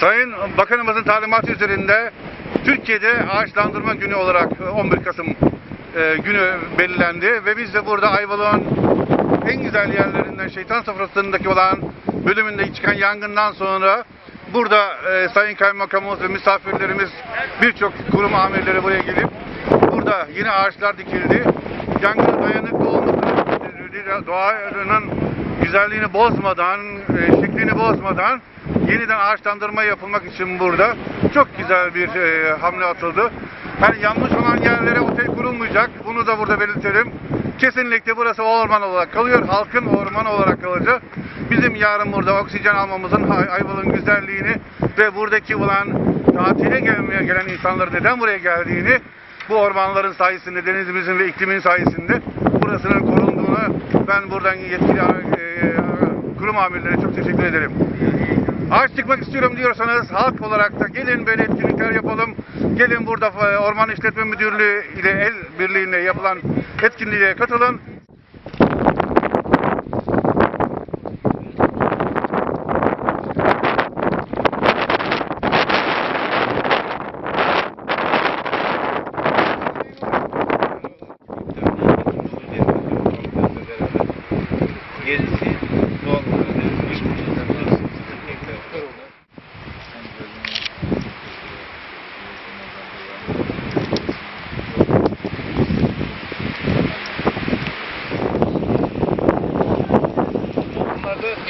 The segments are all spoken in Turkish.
Sayın Bakanımızın talimatı üzerinde Türkiye'de ağaçlandırma günü olarak 11 Kasım e, günü belirlendi ve biz de burada Ayvalık'ın en güzel yerlerinden Şeytan Sofrası'ndaki olan bölümünde çıkan yangından sonra burada e, Sayın Kaymakamımız ve misafirlerimiz birçok kurum amirleri buraya gelip burada yine ağaçlar dikildi. Yangına dayanıklı olmasını doğanın güzelliğini bozmadan, e, şeklini bozmadan yeniden ağaçlandırma yapılmak için burada çok güzel bir e, hamle atıldı. Yani yanlış olan yerlere otel kurulmayacak. Bunu da burada belirtelim. Kesinlikle burası orman olarak kalıyor. Halkın ormanı olarak kalacak. Bizim yarın burada oksijen almamızın Ay- Ayvalık'ın güzelliğini ve buradaki olan tatile gelmeye gelen insanların neden buraya geldiğini bu ormanların sayesinde, denizimizin ve iklimin sayesinde burasının korunduğunu ben buradan yetkili e, kurum amirlerine çok teşekkür ederim. Ağaç dikmek istiyorum diyorsanız halk olarak da gelin böyle etkinlikler yapalım. Gelin burada e, Orman İşletme Müdürlüğü ile el birliğiyle yapılan etkinliğe katılın.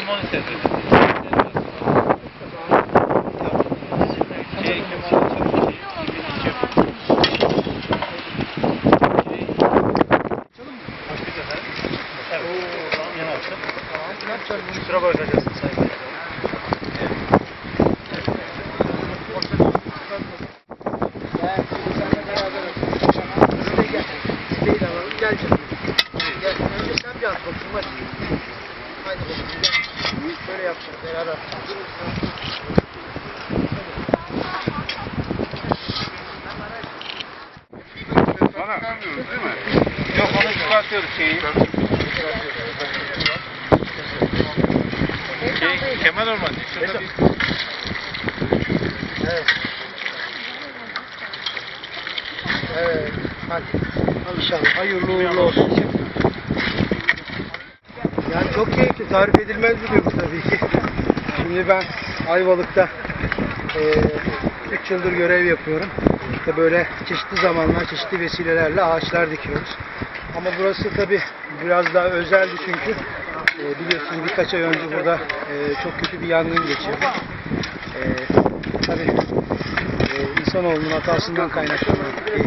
Bunlar da limon istedim. Şey, Bana değil mi? Yok onu çıkartıyoruz şeyi. Şey, Kemal Ormancı. Şurada bir Evet. Hadi. İnşallah. Hayırlı uğurlu olsun. Tarif edilmez bir duygu tabii ki. Şimdi ben Ayvalık'ta 3 yıldır görev yapıyorum. İşte böyle çeşitli zamanlar, çeşitli vesilelerle ağaçlar dikiyoruz. Ama burası tabii biraz daha özeldi çünkü e, biliyorsun birkaç ay önce burada e, çok kötü bir yangın geçirdi. E, tabii e, insanoğlunun hatasından kaynaklanan. E,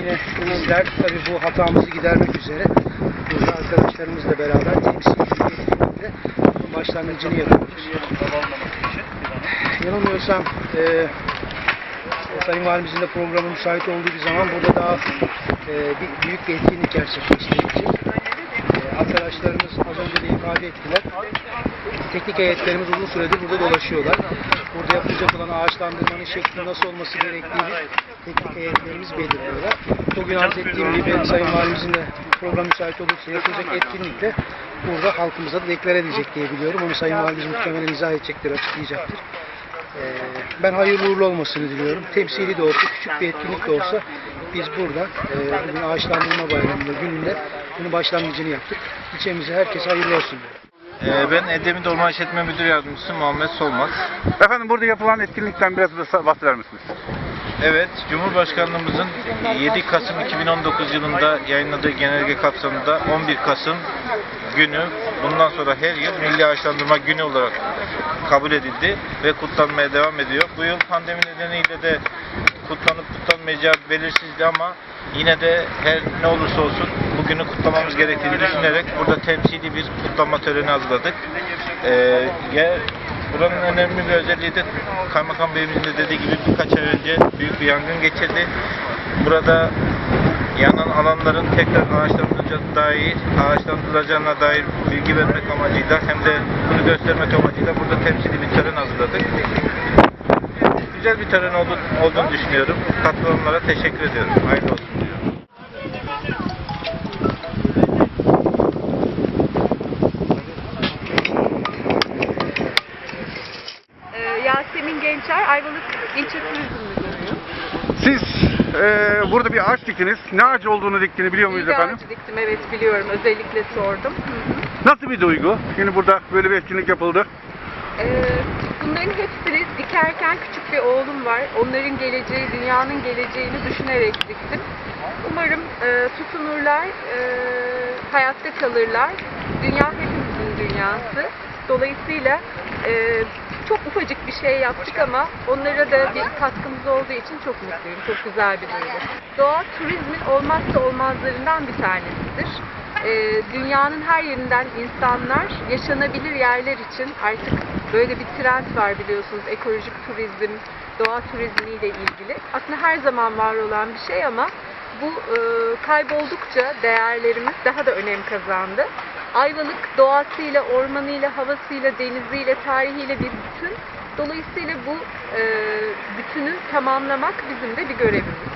yine bizler tabii bu hatamızı gidermek üzere burada arkadaşlarımızla beraber temsil etkinlikle bunun başlangıcını yapıyoruz. Yanılmıyorsam e, Sayın Valimizin de programı müsait olduğu bir zaman burada daha e, bir, büyük bir etkinlik gerçekleştirecek. E, arkadaşlarımız az önce de ifade ettiler. Teknik heyetlerimiz uzun süredir burada dolaşıyorlar. Burada yapılacak olan ağaçlandırmanın şekli nasıl olması gerektiğini teknik heyetlerimiz belirliyorlar. Bugün arz ettiğim gibi Sayın Valimizin de program müsait olursa yapılacak etkinlikle burada halkımıza da deklare edecek diye biliyorum. Onu Sayın Valimiz muhtemelen izah edecektir, açıklayacaktır. Ee, ben hayırlı uğurlu olmasını diliyorum. Temsili de olsa, küçük bir etkinlik de olsa biz burada e, bugün ağaçlandırma bayramında gününde bunun başlangıcını yaptık. İlçemize herkese hayırlı olsun diyorum. Ee, ben Edremit Orman İşletme Müdür Yardımcısı Muhammed Solmaz. Efendim burada yapılan etkinlikten biraz da bahseder misiniz? Evet, Cumhurbaşkanlığımızın 7 Kasım 2019 yılında yayınladığı genelge kapsamında 11 Kasım günü bundan sonra her yıl Milli Ağaçlandırma Günü olarak kabul edildi ve kutlanmaya devam ediyor. Bu yıl pandemi nedeniyle de kutlanıp kutlanmayacağı belirsizdi ama yine de her ne olursa olsun bugünü kutlamamız gerektiğini düşünerek burada temsili bir kutlama töreni hazırladık. Ee, buranın önemli bir özelliği de Kaymakam Beyimizin de dediği gibi birkaç ay önce büyük bir yangın geçirdi. Burada yanan alanların tekrar ağaçlandırılacağına dair, ağaçlandırılacağına dair bilgi vermek amacıyla hem de bunu göstermek amacıyla burada temsili bir tören hazırladık. Güzel bir tören oldu, olduğunu düşünüyorum. Katılanlara teşekkür ediyorum. Hayırlı olsun Yaşar, Ayvalık İlçe Turizm Müdürüyüm. Siz e, burada bir ağaç diktiniz. Ne ağacı olduğunu diktiğini biliyor muyuz efendim? ağacı diktim, evet biliyorum. Özellikle sordum. Hı hı. Nasıl bir duygu? Şimdi burada böyle bir etkinlik yapıldı. Ee, bunların hepsini dikerken küçük bir oğlum var. Onların geleceği, dünyanın geleceğini düşünerek diktim. Umarım e, tutunurlar, e, hayatta kalırlar. Dünya hepimizin dünyası. Dolayısıyla e, ufacık bir şey yaptık ama onlara da bir katkımız olduğu için çok mutluyum. Çok güzel bir duygu. Doğa turizmin olmazsa olmazlarından bir tanesidir. Ee, dünyanın her yerinden insanlar yaşanabilir yerler için artık böyle bir trend var biliyorsunuz ekolojik turizm, doğa turizmiyle ilgili. Aslında her zaman var olan bir şey ama bu e, kayboldukça değerlerimiz daha da önem kazandı. Ayvalık doğasıyla, ormanıyla, havasıyla, deniziyle, tarihiyle bir bütün. Dolayısıyla bu e, bütünü tamamlamak bizim de bir görevimiz.